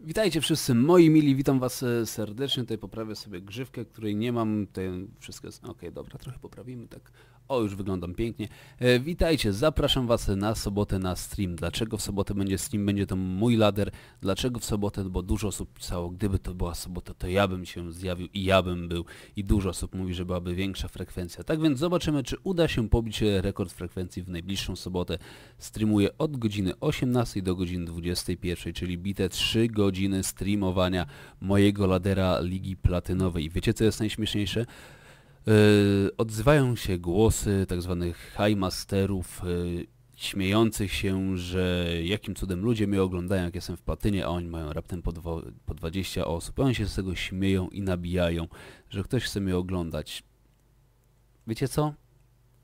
Witajcie wszyscy moi mili, witam was e, serdecznie, tutaj poprawię sobie grzywkę, której nie mam, tutaj wszystko jest, okej dobra, trochę poprawimy, tak, o już wyglądam pięknie. E, witajcie, zapraszam was na sobotę na stream. Dlaczego w sobotę będzie stream? Będzie to mój lader. Dlaczego w sobotę? Bo dużo osób pisało, gdyby to była sobota, to ja bym się zjawił i ja bym był. I dużo osób mówi, że byłaby większa frekwencja. Tak więc zobaczymy, czy uda się pobić rekord frekwencji w najbliższą sobotę. Streamuję od godziny 18 do godziny 21, czyli bite 3 godziny streamowania mojego ladera Ligi Platynowej. Wiecie co jest najśmieszniejsze? Yy, odzywają się głosy tak zwanych high masterów yy, śmiejących się, że jakim cudem ludzie mnie oglądają, jak jestem w platynie, a oni mają raptem po, dwo, po 20 osób. Oni się z tego śmieją i nabijają, że ktoś chce mnie oglądać. Wiecie co?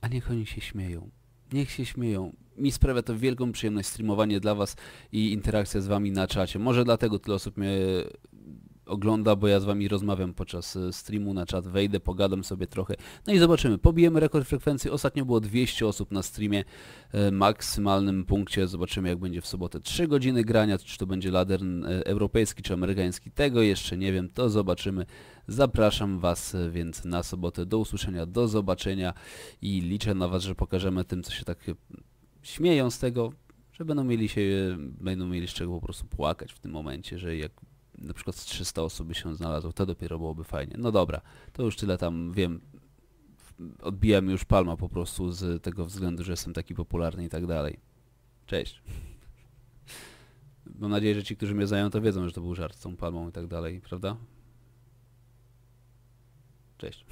A niech oni się śmieją. Niech się śmieją. Mi sprawia to wielką przyjemność streamowanie dla was i interakcja z wami na czacie. Może dlatego tyle osób mnie ogląda, bo ja z wami rozmawiam podczas e, streamu na czat, wejdę, pogadam sobie trochę. No i zobaczymy. Pobijemy rekord frekwencji. Ostatnio było 200 osób na streamie, e, maksymalnym punkcie. Zobaczymy jak będzie w sobotę. 3 godziny grania, czy to będzie lader e, europejski czy amerykański. Tego jeszcze nie wiem, to zobaczymy. Zapraszam was więc na sobotę. Do usłyszenia, do zobaczenia i liczę na was, że pokażemy tym, co się tak śmieją z tego, że będą mieli się, będą mieli z czego po prostu płakać w tym momencie, że jak na przykład z 300 osób by się znalazło, to dopiero byłoby fajnie. No dobra, to już tyle tam wiem. Odbija mi już palma po prostu z tego względu, że jestem taki popularny i tak dalej. Cześć. Mam nadzieję, że ci, którzy mnie znają, to wiedzą, że to był żart z tą palmą i tak dalej, prawda? Cześć.